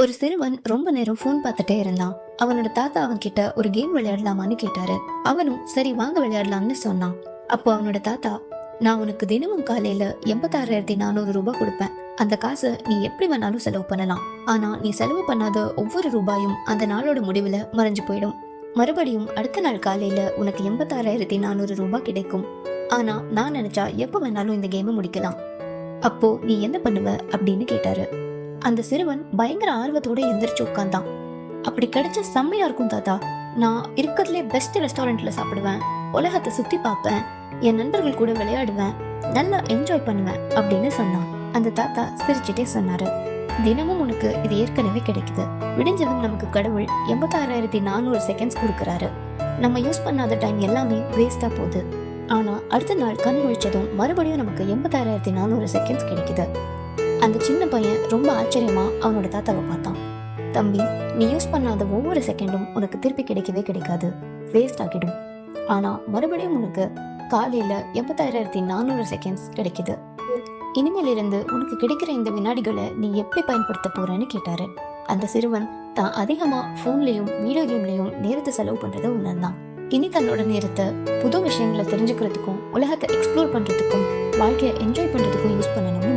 ஒரு சிறுவன் ரொம்ப நேரம் ஃபோன் பார்த்துட்டே இருந்தான். அவனோட தாத்தா அவன் கிட்ட ஒரு கேம் விளையாடலாமான்னு கேட்டாரு. அவனும் சரி வாங்க விளையாடலாம்னு சொன்னான். அப்போ அவனோட தாத்தா நான் உனக்கு தினமும் காலையில எண்பத்தாறாயிரத்தி நானூறு ரூபாய் கொடுப்பேன். அந்த காசை நீ எப்படி வேணாலும் செலவு பண்ணலாம். ஆனா நீ செலவு பண்ணாத ஒவ்வொரு ரூபாயும் அந்த நாளோட முடிவுல மறைஞ்சு போயிடும். மறுபடியும் அடுத்த நாள் காலையில உனக்கு எண்பத்தாறாயிரத்தி நானூறு ரூபாய் கிடைக்கும். ஆனா நான் நினைச்சா எப்ப வேணாலும் இந்த கேமை முடிக்கலாம். அப்போ நீ என்ன பண்ணுவ? அப்படின்னு கேட்டாரு. அந்த சிறுவன் பயங்கர ஆர்வத்தோட எந்திரிச்சு உட்கார்ந்தான். அப்படி கிடைச்ச செம்மையா இருக்கும் தாத்தா. நான் இருக்கிறதுலே பெஸ்ட் ரெஸ்டாரண்ட்ல சாப்பிடுவேன். உலகத்தை சுத்தி பார்ப்பேன். என் நண்பர்கள் கூட விளையாடுவேன். நல்லா என்ஜாய் பண்ணுவேன் அப்படின்னு சொன்னான். அந்த தாத்தா சிரிச்சுட்டே சொன்னாரு. தினமும் உனக்கு இது ஏற்கனவே கிடைக்குது. விடிஞ்சதும் நமக்கு கடவுள் எண்பத்தாறாயிரத்தி நானூறு செகண்ட்ஸ் கொடுக்குறாரு. நம்ம யூஸ் பண்ணாத டைம் எல்லாமே வேஸ்டா போகுது. ஆனா அடுத்த நாள் கண் முழிச்சதும் மறுபடியும் நமக்கு எண்பத்தாறாயிரத்தி நானூறு செகண்ட்ஸ் கிடைக்குது. அந்த சின்ன பையன் ரொம்ப ஆச்சரியமா அவனோட தாத்தாவை பார்த்தான். தம்பி நீ யூஸ் பண்ணாத ஒவ்வொரு செகண்டும் உனக்கு திருப்பி கிடைக்கவே கிடைக்காது. வேஸ்ட் ஆகிடும். ஆனா மறுபடியும் உனக்கு காலையில எண்பத்தாயிரத்தி நானூறு செகண்ட்ஸ் கிடைக்குது. இனிமேல் இருந்து உனக்கு கிடைக்கிற இந்த வினாடிகளை நீ எப்படி பயன்படுத்த போறேன்னு கேட்டாரு. அந்த சிறுவன் தான் அதிகமா ஃபோன்லயும் வீடியோ கேம்லேயும் நேரத்தை செலவு பண்ணுறதை உணர்ந்தான் இனி தன்னோட நேரத்தை புது விஷயங்களை தெரிஞ்சுக்கிறதுக்கும் உலகத்தை எக்ஸ்ப்ளோர் பண்றதுக்கும் வாழ்க்கையை என்ஜாய் பண்ணுறதுக்கும் யூஸ் பண்ணணும்னு